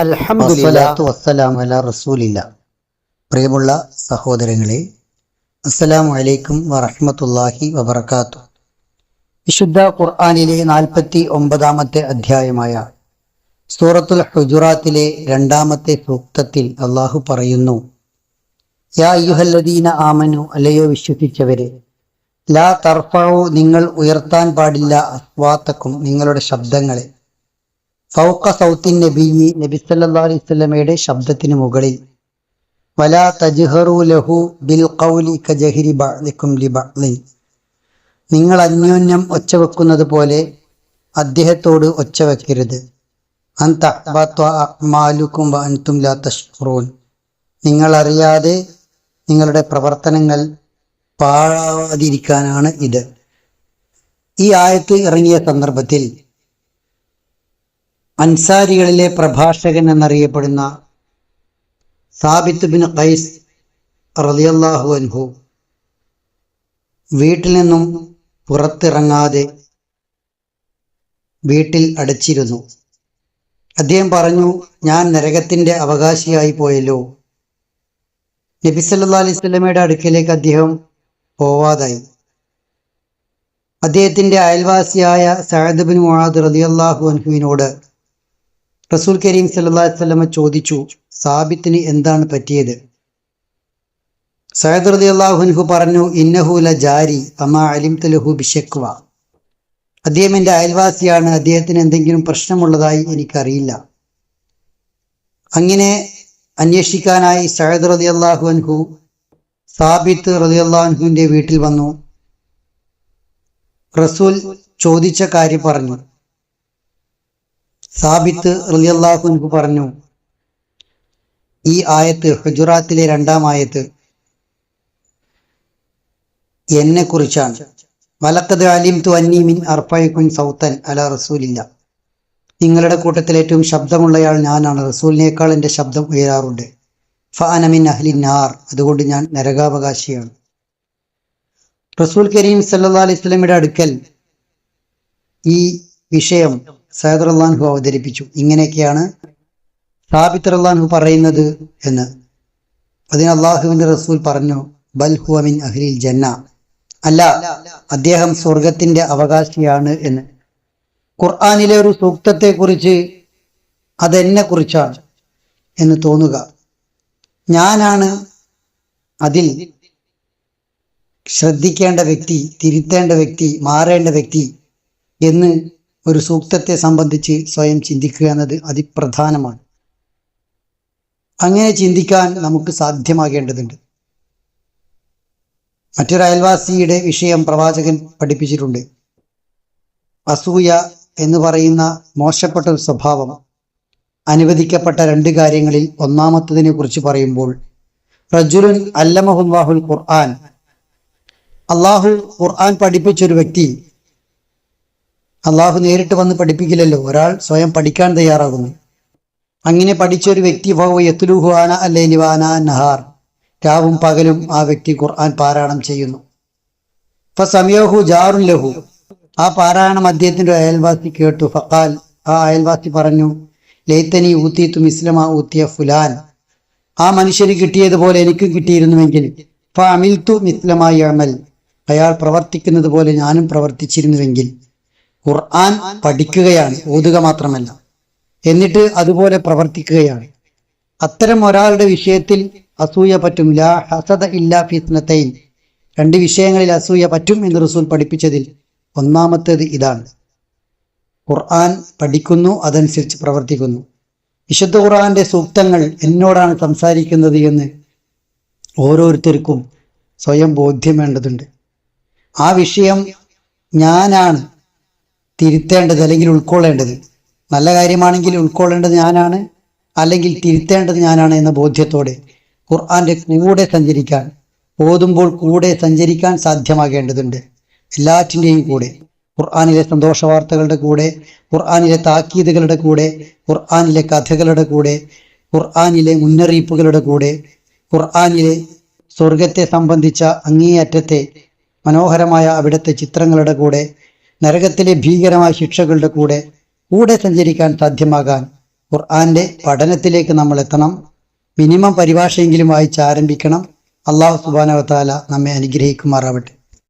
അസ്സലാത്തു വസ്സലാമു അലാ റസൂലില്ല. പ്രിയമുള്ള സഹോദരങ്ങളെ അസ്സലാമു അലൈക്കും വറഹ്മത്തുള്ളാഹി വബർക്കാത്തു വിശുദ്ധ ഖുർആനിലെ നാൽപ്പത്തി ഒമ്പതാമത്തെ അധ്യായമായ സൂറത്തുൽ ഹുജുറാത്തിലെ രണ്ടാമത്തെ സൂക്തത്തിൽ അള്ളാഹു പറയുന്നു യാ അയ്യുഹല്ലദീന ആമനു അല്ലയോ വിശ്വസിച്ചവരെ ലാ തർഫഉ നിങ്ങൾ ഉയർത്താൻ പാടില്ല അസ്വാത്തക്കും നിങ്ങളുടെ ശബ്ദങ്ങളെ. ഫൗക്ക സൗത്തിൻ നബിയി നബി സല്ലാ അലൈഹി സ്വലമയുടെ ശബ്ദത്തിന് മുകളിൽ വലാ തജ്ഹറു ലഹു ബിൽ ഖൗലി കജഹിരി ബഅദിക്കും ലി നിങ്ങൾ അന്യോന്യം ഒച്ച വെക്കുന്നത് പോലെ അദ്ദേഹത്തോട് ഒച്ച വെക്കരുത്. തഹ്ബത്വ അൻതും ലാ തഷ്കുറൂൻ. നിങ്ങൾ അറിയാതെ നിങ്ങളുടെ പ്രവർത്തനങ്ങൾ പാഴാവാതിരിക്കാനാണ് ഇത്. ഈ ആയത്ത് ഇറങ്ങിയ സന്ദർഭത്തിൽ അൻസാരികളിലെ പ്രഭാഷകൻ എന്നറിയപ്പെടുന്ന സാബിത്ത് ബിൻ ഖൈസ് റളിയല്ലാഹു അൻഹു വീട്ടിൽ നിന്നും പുറത്തിറങ്ങാതെ വീട്ടിൽ അടച്ചിരുന്നു. അദ്ദേഹം പറഞ്ഞു ഞാൻ നരകത്തിന്റെ അവകാശിയായി പോയല്ലോ. നബി സല്ലാ അലൈഹി വസല്ലമയുടെ അടുക്കലേക്ക് അദ്ദേഹം പോവാതായി. അദ്ദേഹത്തിന്റെ അയൽവാസിയായ സഅദ് ബിൻ മുആദ് റളിയല്ലാഹു അൻഹുവിനോട് റസൂൽ കരീം സല്ലല്ലാഹു അലൈഹി വസല്ലമ ചോദിച്ചു സാബിത്തിന് എന്താണ് പറ്റിയത്? സയദ് റതി അൻഹു പറഞ്ഞു ഇന്നഹുല ജാരി അമാ അലിം തലഹു ബിഷക്വ അദ്ദേഹം എന്റെ അയൽവാസിയാണ് അദ്ദേഹത്തിന് എന്തെങ്കിലും പ്രശ്നമുള്ളതായി എനിക്കറിയില്ല. അങ്ങനെ അന്വേഷിക്കാനായി സയദ് റളിയല്ലാഹു അൻഹു സാബിത്ത് റതി അൻഹുവിന്റെ വീട്ടിൽ വന്നു. റസൂൽ ചോദിച്ച കാര്യം പറഞ്ഞു സാബിത്ത് റളിയല്ലാഹു അൻഹു പറഞ്ഞു ഈ ആയത്ത് ഹുജുറാത്തിലെ രണ്ടാം ആയത്ത് എന്നെ കുറിച്ചാണ്. വലക്കത് അലിം തു അന്നി മിൻ അർപ്പയക്കുൻ സൗത്തൻ അല റസൂലില്ല. നിങ്ങളുടെ കൂട്ടത്തിൽ ഏറ്റവും ശബ്ദമുള്ളയാൾ ഞാനാണ്. റസൂലിനേക്കാൾ എന്റെ ശബ്ദം ഉയരാറുണ്ട്. ഫഅനമിൻ അഹ്ലിൻ നാർ. അതുകൊണ്ട് ഞാൻ നരകാവകാശിയാണ്. റസൂൽ കരീം സല്ലാ അലൈഹി സ്വലമിയുടെ അടുക്കൽ ഈ വിഷയം സയദ് റഹ്ലാൻഹു അവതരിപ്പിച്ചു. ഇങ്ങനെയൊക്കെയാണ് സാബിത്ത് റഹ്ലാൻഹു പറയുന്നത് എന്ന്. അതിന് അള്ളാഹുവിന്റെ റസൂൽ പറഞ്ഞു ബൽ ഹുവ മിൻ അഹ്ലിൽ ജന്ന. അല്ല അദ്ദേഹം സ്വർഗത്തിന്റെ അവകാശിയാണ് എന്ന്. ഖുർആാനിലെ ഒരു സൂക്തത്തെ കുറിച്ച് അതെന്നെ കുറിച്ചാണ് എന്ന് തോന്നുക. ഞാനാണ് അതിൽ ശ്രദ്ധിക്കേണ്ട വ്യക്തി തിരുത്തേണ്ട വ്യക്തി മാറേണ്ട വ്യക്തി എന്ന് ഒരു സൂക്തത്തെ സംബന്ധിച്ച് സ്വയം ചിന്തിക്കുക എന്നത് അതിപ്രധാനമാണ്. അങ്ങനെ ചിന്തിക്കാൻ നമുക്ക് സാധ്യമാകേണ്ടതുണ്ട്. മറ്റൊരു അയൽവാസിയുടെ വിഷയം പ്രവാചകൻ പഠിപ്പിച്ചിട്ടുണ്ട്. അസൂയ എന്ന് പറയുന്ന മോശപ്പെട്ട ഒരു സ്വഭാവം അനുവദിക്കപ്പെട്ട രണ്ട് കാര്യങ്ങളിൽ ഒന്നാമത്തതിനെ കുറിച്ച് പറയുമ്പോൾ റജുലുൻ അല്ലമഹുല്ലാഹുൽ ഖുർആൻ അള്ളാഹു ഖുർആൻ പഠിപ്പിച്ചൊരു വ്യക്തി അള്ളാഹു നേരിട്ട് വന്ന് പഠിപ്പിക്കില്ലല്ലോ. ഒരാൾ സ്വയം പഠിക്കാൻ തയ്യാറാകുന്നു. അങ്ങനെ പഠിച്ച ഒരു വ്യക്തി യത്തുലുഹുവാന അല്ലേലിവാന നഹാർ. രാവും പകലും ആ വ്യക്തി ഖുർആൻ പാരായണം ചെയ്യുന്നു. ഫ സമയോഹു ജാറുൻ ലഹു. ആ പാരായണം അദ്ദേഹത്തിന്റെ അയൽവാസി കേട്ടു. ഫക്കാൽ ആ അയൽവാസി പറഞ്ഞു ലേത്തനി ഊത്തിത്തും ഇസ്ലമ ഊത്തിയ ഫുലാൻ. ആ മനുഷ്യന് കിട്ടിയതുപോലെ എനിക്കും കിട്ടിയിരുന്നുവെങ്കിൽ ഇപ്പൊ അമിൽത്തു മിസ്ലമായി അമൽ അയാൾ പ്രവർത്തിക്കുന്നത് പോലെ ഞാനും പ്രവർത്തിച്ചിരുന്നുവെങ്കിൽ ഖുർആൻ പഠിക്കുകയാണ് ഓതുക മാത്രമല്ല. എന്നിട്ട് അതുപോലെ പ്രവർത്തിക്കുകയാണ്. അത്തരം ഒരാളുടെ വിഷയത്തിൽ അസൂയ പറ്റും. ലാ ഹസദ ഇല്ലാ ഫിത്നത്തൈൻ രണ്ട് വിഷയങ്ങളിൽ അസൂയ പറ്റും എന്ന് റസൂൽ പഠിപ്പിച്ചതിൽ ഒന്നാമത്തേത് ഇതാണ്. ഖുർആൻ പഠിക്കുന്നു അതനുസരിച്ച് പ്രവർത്തിക്കുന്നു. വിശുദ്ധ ഖുർആന്റെ സൂക്തങ്ങൾ എന്നോടാണ് സംസാരിക്കുന്നത് എന്ന് ഓരോരുത്തർക്കും സ്വയം ബോധ്യം വേണ്ടതുണ്ട്. ആ വിഷയം ഞാനാണ് തിരുത്തേണ്ടത് അല്ലെങ്കിൽ ഉൾക്കൊള്ളേണ്ടത്. നല്ല കാര്യമാണെങ്കിൽ ഉൾക്കൊള്ളേണ്ടത് ഞാനാണ് അല്ലെങ്കിൽ തിരുത്തേണ്ടത് ഞാനാണ് എന്ന ബോധ്യത്തോടെ ഖുർആന്റെ കൂടെ സഞ്ചരിക്കാൻ ഓതുമ്പോൾ കൂടെ സഞ്ചരിക്കാൻ സാധ്യമാകേണ്ടതുണ്ട്. എല്ലാറ്റിന്റെയും കൂടെ. ഖുർആാനിലെ സന്തോഷ വാർത്തകളുടെ കൂടെ ഖുർആാനിലെ താക്കീതുകളുടെ കൂടെ ഖുർആാനിലെ കഥകളുടെ കൂടെ ഖുർആാനിലെ മുന്നറിയിപ്പുകളുടെ കൂടെ ഖുർആാനിലെ സ്വർഗത്തെ സംബന്ധിച്ച അങ്ങേയറ്റത്തെ മനോഹരമായ അവിടുത്തെ ചിത്രങ്ങളുടെ കൂടെ നരകത്തിലെ ഭീകരമായ ശിക്ഷകളുടെ കൂടെ കൂടെ സഞ്ചരിക്കാൻ സാധ്യമാകാൻ ഖുർആന്റെ പഠനത്തിലേക്ക് നമ്മൾ എത്തണം. മിനിമം പരിഭാഷയെങ്കിലും വായിച്ച് ആരംഭിക്കണം. അള്ളാഹു സുബാനവത്താല നമ്മെ അനുഗ്രഹിക്കുമാറാവട്ടെ.